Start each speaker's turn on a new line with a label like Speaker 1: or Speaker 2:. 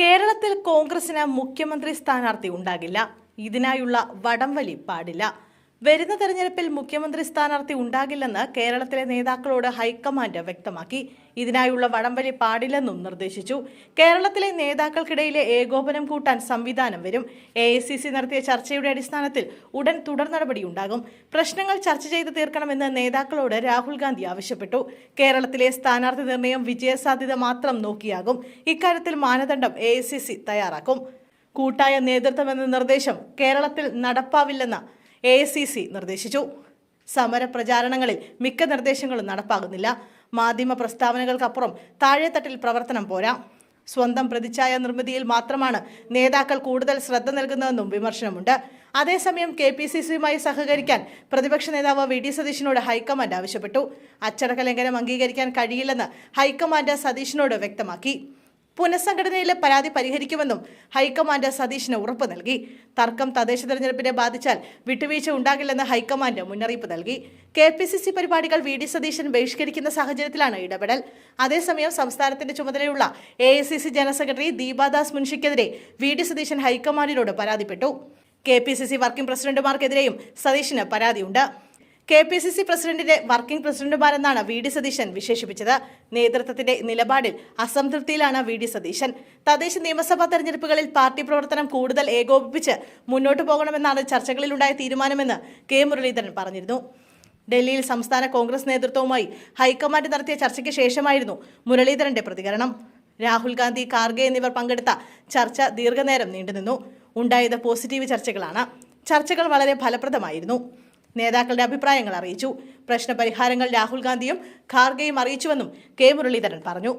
Speaker 1: കേരളത്തിൽ കോൺഗ്രസിന് മുഖ്യമന്ത്രി സ്ഥാനാർത്ഥി ഉണ്ടാകില്ല. ഇതിനായുള്ള വടംവലി പാടില്ല. വരുന്ന തെരഞ്ഞെടുപ്പിൽ മുഖ്യമന്ത്രി സ്ഥാനാർത്ഥി ഉണ്ടാകില്ലെന്ന് കേരളത്തിലെ നേതാക്കളോട് ഹൈക്കമാൻഡ് വ്യക്തമാക്കി. ഇതിനായുള്ള വടംവലി പാടില്ലെന്നും നിർദ്ദേശിച്ചു. കേരളത്തിലെ നേതാക്കൾക്കിടയിലെ ഏകോപനം കൂട്ടാൻ സംവിധാനം വരും. എ നടത്തിയ ചർച്ചയുടെ അടിസ്ഥാനത്തിൽ ഉടൻ തുടർ നടപടിയുണ്ടാകും പ്രശ്നങ്ങൾ ചർച്ച ചെയ്ത് തീർക്കണമെന്ന് നേതാക്കളോട് രാഹുൽ ഗാന്ധി ആവശ്യപ്പെട്ടു. കേരളത്തിലെ സ്ഥാനാർത്ഥി നിർണയം വിജയസാധ്യത മാത്രം നോക്കിയാകും. ഇക്കാര്യത്തിൽ മാനദണ്ഡം എ തയ്യാറാക്കും. കൂട്ടായ നേതൃത്വമെന്ന നിർദ്ദേശം കേരളത്തിൽ നടപ്പാവില്ലെന്ന് എ നിർദ്ദേശിച്ചു. സമരപ്രചാരണങ്ങളിൽ മിക്ക നിർദ്ദേശങ്ങളും നടപ്പാകുന്നില്ല. മാധ്യമ പ്രസ്താവനകൾക്കപ്പുറം താഴെത്തട്ടിൽ പ്രവർത്തനം പോരാ. സ്വന്തം പ്രതിച്ഛായ നിർമ്മിതിയിൽ മാത്രമാണ് നേതാക്കൾ കൂടുതൽ ശ്രദ്ധ നൽകുന്നതെന്നും വിമർശനമുണ്ട്. അതേസമയം കെ പി സി സിയുമായി സഹകരിക്കാൻ പ്രതിപക്ഷ നേതാവ് വി ഡി സതീശനോട് ഹൈക്കമാൻഡ് ആവശ്യപ്പെട്ടു. അച്ചടക്ക ലംഘനം അംഗീകരിക്കാൻ കഴിയില്ലെന്ന് ഹൈക്കമാൻഡ് സതീശനോട് വ്യക്തമാക്കി. പുനഃസംഘടനയിലെ പരാതി പരിഹരിക്കുമെന്നും ഹൈക്കമാൻഡ് സതീഷിന് ഉറപ്പ് നൽകി. തർക്കം തദ്ദേശ തെരഞ്ഞെടുപ്പിനെ ബാധിച്ചാൽ വിട്ടുവീഴ്ച ഉണ്ടാകില്ലെന്ന് ഹൈക്കമാൻഡ് മുന്നറിയിപ്പ് നൽകി. കെ പി സി സി പരിപാടികൾ വി ഡി സതീശൻ ബഹിഷ്കരിക്കുന്ന സാഹചര്യത്തിലാണ് ഇടപെടൽ. അതേസമയം സംസ്ഥാനത്തിന്റെ ചുമതലയുള്ള A I C C general secretary Deepadas മുൻഷിക്കെതിരെ V D Satheesan ഹൈക്കമാൻഡിനോട് പരാതിപ്പെട്ടു. K P C C working പ്രസിഡന്റുമാർക്കെതിരെയും സതീഷിന് പരാതിയുണ്ട്. കെ പി സി സി പ്രസിഡന്റിന്റെ വർക്കിംഗ് പ്രസിഡന്റുമാരെന്നാണ് വി ഡി സതീശൻ വിശേഷിപ്പിച്ചത്. നേതൃത്വത്തിന്റെ നിലപാടിൽ അസംതൃപ്തിയിലാണ് വി ഡി സതീശൻ. തദ്ദേശ നിയമസഭാ തെരഞ്ഞെടുപ്പുകളിൽ പാർട്ടി പ്രവർത്തനം കൂടുതൽ ഏകോപിപ്പിച്ച് മുന്നോട്ട് പോകണമെന്നാണ് ചർച്ചകളിലുണ്ടായ തീരുമാനമെന്ന് കെ മുരളീധരൻ പറഞ്ഞിരുന്നു. ഡൽഹിയിൽ സംസ്ഥാന കോൺഗ്രസ് നേതൃത്വവുമായി ഹൈക്കമാൻഡ് നടത്തിയ ചർച്ചയ്ക്ക് ശേഷമായിരുന്നു മുരളീധരന്റെ പ്രതികരണം. രാഹുൽ ഗാന്ധി ഖാർഗെ എന്നിവർ പങ്കെടുത്ത ചർച്ച ദീർഘനേരം നീണ്ടുനിന്നു. ഉണ്ടായത് പോസിറ്റീവ് ചർച്ചകളാണ്. ചർച്ചകൾ വളരെ ഫലപ്രദമായിരുന്നു. നേതാക്കളുടെ അഭിപ്രായങ്ങൾ അറിയിച്ചു. പ്രശ്നപരിഹാരങ്ങൾ രാഹുൽ ഗാന്ധിയും ഖാർഗെയും അറിയിച്ചുവെന്നും കെ മുരളീധരൻ പറഞ്ഞു.